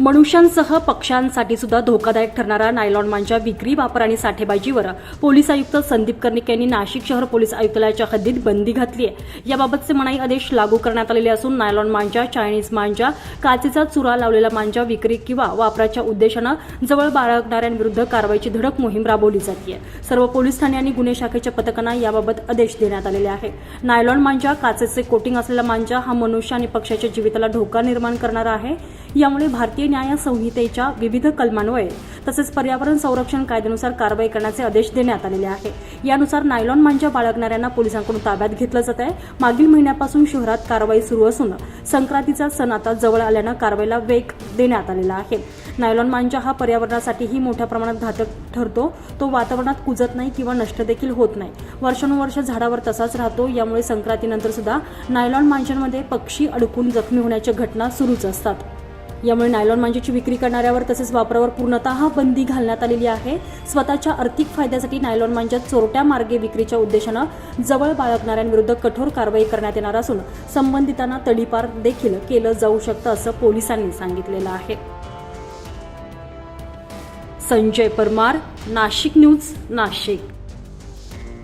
मनुष्यांसह पक्ष्यांसाठी सुद्धा धोकादायक ठरणारा नायलॉन मांजा विक्री वापर आणि साठेबाजीवर पोलीस आयुक्त संदीप कर्णिक यांनी नाशिक शहर पोलीस आयुक्तालयाच्या हद्दीत बंदी घातली आहे. याबाबतचे मनाई आदेश लागू करण्यात आलेले असून नायलॉन मांजा चायनीज मांजा काचेचा चुरा लावलेला मांजा विक्री किंवा वापराच्या उद्देशानं जवळ बाळगणाऱ्यांविरुद्ध कारवाईची धडक मोहीम राबवली जाते सर्व पोलीस ठाणे आणि गुन्हे शाखेच्या पथकांना याबाबत आदेश देण्यात आलेले आहे. नायलॉन मांजा काचेचे कोटिंग असलेला मांजा हा मनुष्य आणि पक्षाच्या जीविताला धोका निर्माण करणारा आहे. यामुळे भारतीय न्याय संहितेच्या विविध कलमान्वये तसेच पर्यावरण संरक्षण कायद्यानुसार कारवाई करण्याचे आदेश देण्यात आलेले आहे. यानुसार नायलॉन मांजा बाळगणाऱ्यांना पोलिसांकडून ताब्यात घेतलं जात आहे. मागील महिन्यापासून शहरात कारवाई सुरू असून संक्रांतीचा सण आता जवळ आल्यानं कारवाईला वेग देण्यात आलेला आहे. नायलॉन मांजा हा पर्यावरणासाठीही मोठ्या प्रमाणात घातक ठरतो. तो वातावरणात कुजत नाही किंवा नष्ट देखील होत नाही. वर्षानुवर्ष झाडावर तसाच राहतो. यामुळे संक्रांतीनंतर सुद्धा नायलॉन मांजांमध्ये पक्षी अडकून जखमी होण्याच्या घटना सुरूच असतात. यामुळे नायलॉन मांजेची विक्री करणाऱ्यावर तसेच वापरावर पूर्णतः बंदी घालण्यात आलेली आहे. स्वतःच्या आर्थिक फायद्यासाठी नायलॉन मांजा चोरट्या मार्गे विक्रीच्या उद्देशानं जवळ बाळगणाऱ्यांविरुद्ध कठोर कारवाई करण्यात येणार असून संबंधितांना तडीपार देखील केलं जाऊ शकतं असं पोलिसांनी सांगितलेलं आहे. संजय परमार नाशिक न्यूज नाशिक.